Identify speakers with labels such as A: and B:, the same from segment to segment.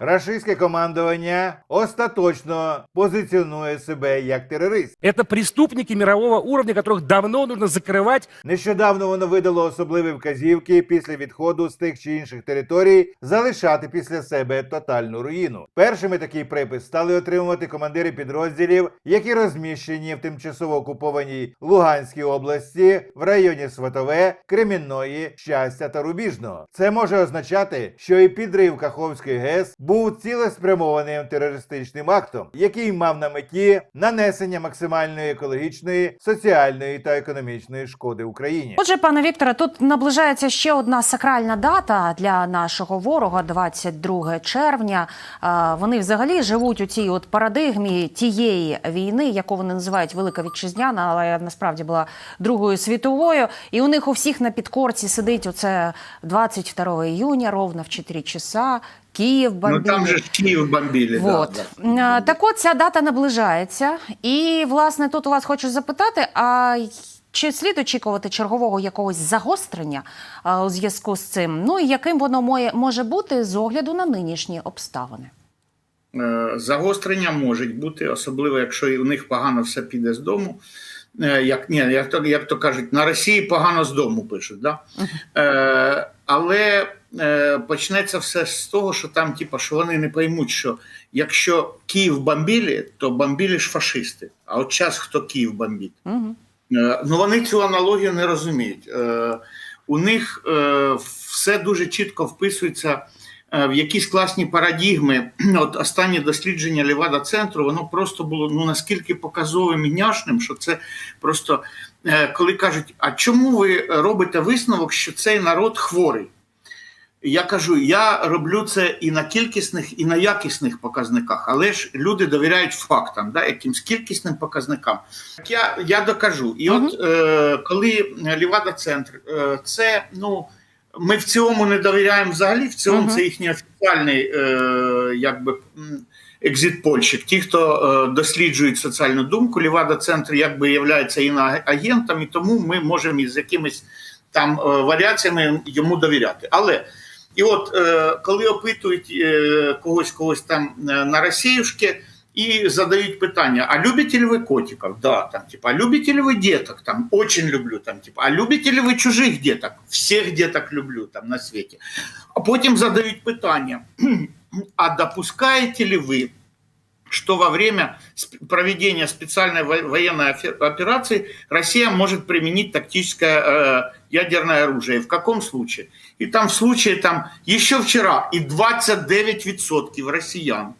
A: рашистське командування остаточно позиціонує себе як терорист.
B: Это преступники мирового уровня, которых давно нужно закрывать.
A: Нещодавно воно видало особливі вказівки після відходу з тих чи інших територій залишати після себе тотальну руїну. Першими такий припис стали отримувати командири підрозділів, які розміщені в тимчасово окупованій Луганській області в районі Сватове, Кремінної, Щастя та Рубіжного. Це може означати, що і підрив Каховської ГЕС був цілеспрямованим терористичним актом, який мав на меті нанесення максимальної екологічної, соціальної та економічної шкоди Україні.
C: Отже, пане Вікторе, тут наближається ще одна сакральна дата для нашого ворога 22 червня. Вони взагалі живуть у цій от парадигмі тієї війни, яку вони називають Велика Вітчизняна, але насправді була Другою світовою. І у них у всіх на підкорці сидить оце 22 июня, ровно в 4 часа. Київ
D: Ну там же Київ бомбили.
C: Вот.
D: Да, да.
C: Е, Так от ця дата наближається. І, власне, тут у вас хочу запитати: а чи слід очікувати чергового якогось загострення е, у зв'язку з цим? Ну і яким воно моє- може бути з огляду на нинішні обставини?
D: Е, Загострення можуть бути, особливо якщо і у них погано все піде з дому. Е, Як, ні, як, то, як то кажуть, на Росії погано з дому пишуть. Да? Е, але почнеться все з того, що там, типа, що вони не поймуть, що якщо Київ бомбили, то бомбили ж фашисти. А от час хто Київ бомбить?
C: Угу.
D: Е, Ну, вони цю аналогію не розуміють. Е, У них е, все дуже чітко вписується е, в якісь класні парадігми. От останнє дослідження Левада центру, воно просто було ну наскільки показовим і няшним, що це просто е, коли кажуть: а чому ви робите висновок, що цей народ хворий? Я кажу, я роблю це і на кількісних, і на якісних показниках, але ж люди довіряють фактам, да, якимсь кількісним показникам. Так я, я докажу. І от е, коли Лівада Центр, е, це ну. Ми в цілому не довіряємо взагалі. В цілому
C: Мгм.
D: це їхній офіціальний е, якби екзит-польщик. Ті, хто е, досліджують соціальну думку, Лівада Центр якби є агентом, і тому ми можемо із якимись там е, варіаціями йому довіряти. Але і от е, коли опитують е, когось когось там е, на Росіюшки і задають питання: а любите ли ви котиків? Да, там, типа, а любите ли ви діток? Там, очень люблю, там, типа, а любите ли ви чужих діток? Всіх діток люблю там на світі. А потім задають питання: а допускаєте ли ви? Что во время проведения специальной во- военной операции Россия может применить тактическое э, ядерное оружие. В каком случае? И там в случае, там, еще вчера, и 29% россиян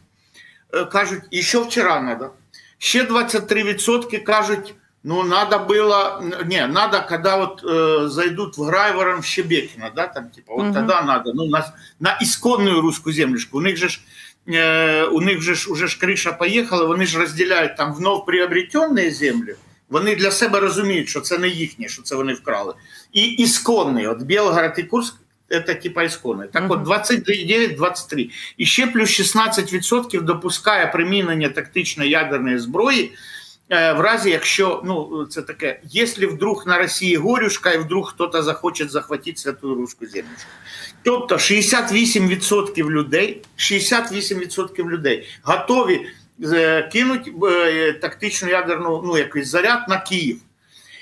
D: э, кажуть, еще вчера надо. Ще 23% кажуть, ну, надо было, не, надо, когда вот э, зайдут в Грайворон, в Щебекино, да, там, типа, вот
C: Мгм.
D: тогда надо, ну, на, на исконную русскую землюшку. У них же ж е, у них же ж уже ж криша поїхала, вони ж розділяють там вновь приобретені землі. Вони для себе розуміють, що це не їхнє, що це вони вкрали. І ісконний, от Білгород і Курск, це типа ісконний. Так от 29-23. І ще плюс 16% допускає примінення тактичної ядерної зброї. Е, В разі, якщо ну це таке, якщо вдруг на Росії горюшка, і вдруг хтось захоче захватити святу руську землю. Тобто 68% людей, 68% людей готові е, кинути е, тактичну ядерну ну, якийсь заряд на Київ.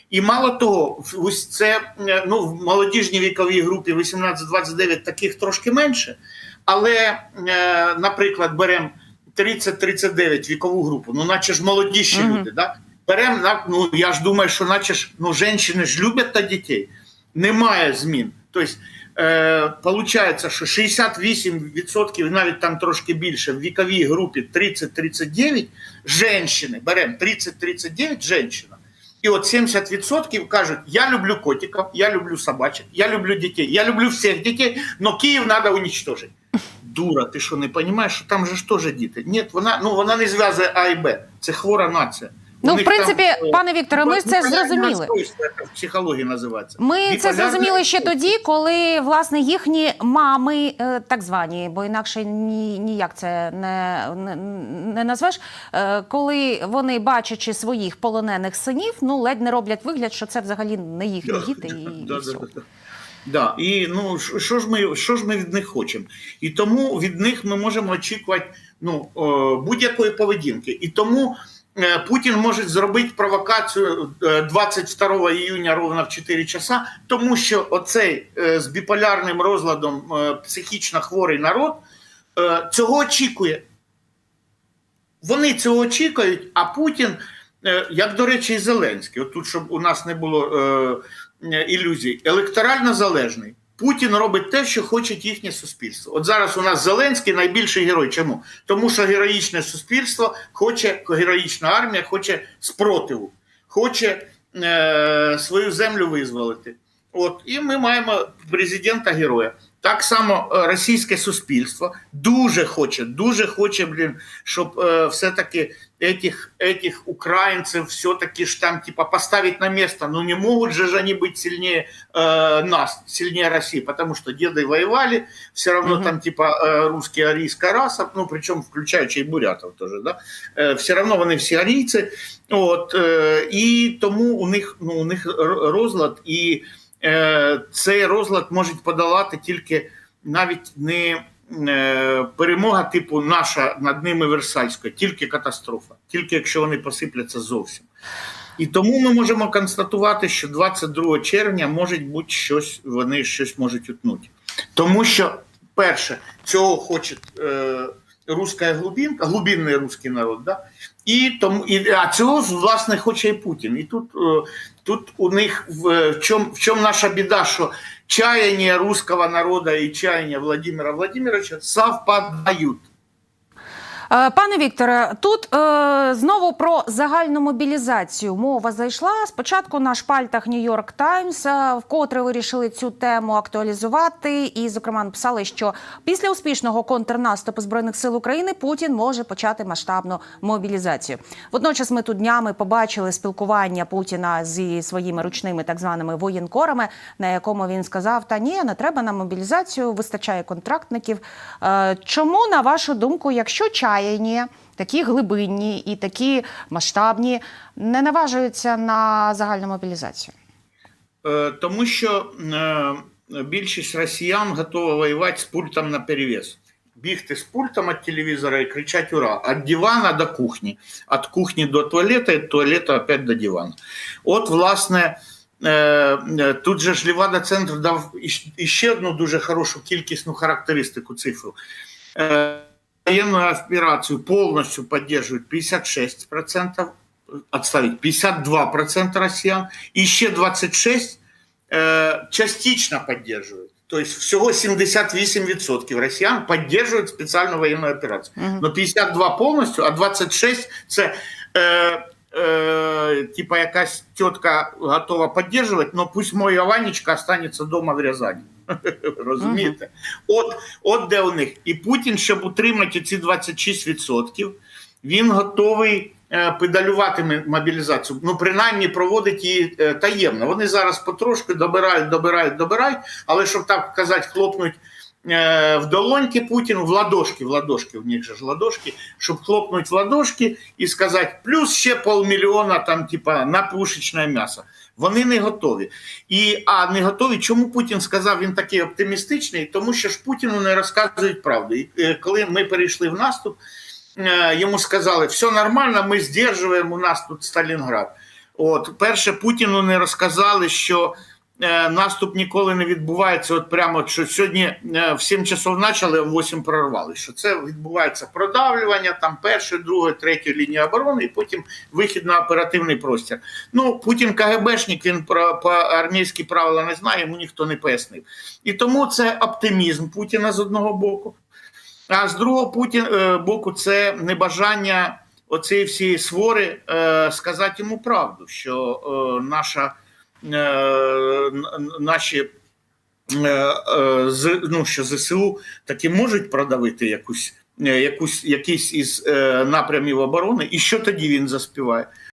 D: І мало того, ось це ну, в молодіжній віковій групі 18-29 таких трошки менше. Але, наприклад, беремо 30-39 вікову групу, ну наче ж молодіші
C: Мгм.
D: люди. Да? Беремо, на- ну я ж думаю, що наче ж ну, жінки ж люблять та дітей. Немає змін. Тобто, е, получається, що 68% навіть там трошки більше в віковій групі 30-39 женщини, беремо 30-39 женщина. І от 70% кажуть, я люблю котиків, я люблю собачок, я люблю дітей, я люблю всіх дітей, но Київ треба уничтожити. Дура, ти що не розумієш, що там же ж теж діти. Ні, вона, ну, вона не зв'язує А і Б. Це хвора нація.
C: Ну, в принципі,
D: там, е,
C: пане Вікторе, ми це зрозуміли.
D: в психології називається.
C: Ми це зрозуміли ще тоді, коли власне їхні мами, е, так звані, бо інакше ні, ніяк це не, не, не назвеш. е, Коли вони, бачачи своїх полонених синів, ну ледь не роблять вигляд, що це взагалі не їхні діти. І, і все.
D: Да. І ну що- ж ми що ж ми від них хочемо? І тому від них ми можемо очікувати ну, будь-якої поведінки. І тому е, Путін може зробити провокацію е, 22 іюня ровно в 4 часа, тому що оцей е, з біполярним розладом е, психічно хворий народ е, цього очікує. Вони цього очікують, а Путін, е, як до речі, і Зеленський, от тут, щоб у нас не було е, е, ілюзій, електорально залежний. Путін робить те, що хоче їхнє суспільство. От зараз у нас Зеленський найбільший герой. Чому? Тому що героїчне суспільство хоче, героїчна армія хоче спротиву, хоче е, свою землю визволити. От, і ми маємо президента героя. Так само е, російське суспільство дуже хоче, дуже хоче, блін, щоб е, все-таки этих, этих украинцев все-таки ж там типа поставить на место. Ну не могут же ж они быть сильнее э, нас, сильнее России, потому что деды воевали, все равно
C: Мгм.
D: там типа э, русские арийская раса, ну причем включаючи и бурятов тоже, да, э, все равно вони всі арійці, от, е, і тому у них, ну, у них р- розлад, і е, цей розлад можуть подолати тільки навіть не е, перемога, типу наша над ними Версальська, тільки катастрофа, тільки якщо вони посипляться зовсім. І тому ми можемо констатувати, що 22 червня може бути щось, вони щось можуть утнути. Тому що, перше, цього хоче е, руська глубинка, глубинний русський народ, да? І тому, і, а цього, власне, хоче і Путін. І тут, е, тут у них в, чому в чому наша біда, що чаяння руського народу і чаяння Владимира Владимировича совпадають.
C: Е, Пане Вікторе, тут е, знову про загальну мобілізацію мова зайшла. Спочатку на шпальтах Нью-Йорк Таймс е, вкотре вирішили цю тему актуалізувати. І, зокрема, написали, що після успішного контрнаступу збройних сил України Путін може почати масштабну мобілізацію. Водночас, ми тут днями побачили спілкування Путіна зі своїми ручними так званими воєнкорами, на якому він сказав: Та ні, не треба на мобілізацію, вистачає контрактників. Е, Чому, на вашу думку, якщо чаяння такі глибинні і такі масштабні, не наважуються на загальну мобілізацію?
D: Е, Тому що е, більшість росіян готова воювати з пультом на перевес. Бігти з пультом від телевізора і кричати ура! Від дивана до кухні, від кухні до туалета, від туалета опять до дивана. От, власне, е, тут же ж Лівада Центр дав іще одну дуже хорошу кількісну характеристику цифру. Военную операцию полностью поддерживают 56%, отставить 52% россиян, и еще 26% э, частично поддерживают. То есть всего 78% россиян поддерживают специальную военную операцию. Но 52 полностью, а 26 це е, е, типа якась тітка готова підтримувати, но пусть моя Ванечка останеться дома в Рязані. Розумієте? От, от де у них. І Путін, щоб утримати ці 26%, він готовий е, педалювати мобілізацію. Ну, принаймні проводить її е, таємно. Вони зараз потрошки добирають, добирають, добирають, але щоб так казати, хлопнуть в долоньки Путіну, в ладошки, в ладошки, в них же ж ладошки, щоб хлопнуть в ладошки і сказати, плюс ще полмільйона там, типа, на пушечне м'ясо. Вони не готові. І, а не готові. Чому Путін сказав, він такий оптимістичний? Тому що ж Путіну не розказують правду. І е, коли ми перейшли в наступ, е, йому сказали, все нормально, ми здержуємо, у нас тут Сталінград. От, перше, Путіну не розказали, що е, наступ ніколи не відбувається. От прямо що сьогодні е, в 7 часов почали, а в 8 прорвали. Що це відбувається продавлювання, там першої, другої, третьої лінії оборони, і потім вихід на оперативний простір. Ну, Путін КГБшник, він про, по армійські правила не знає, йому ніхто не пояснив. І тому це оптимізм Путіна з одного боку. А з другого Путін, е, боку, це небажання оцієї всієї свори е, сказати йому правду, що е, наша, е, наші е, е, ну, що ЗСУ таки можуть продавити якусь, е, якусь, якийсь із е, напрямів оборони, і що тоді він заспіває?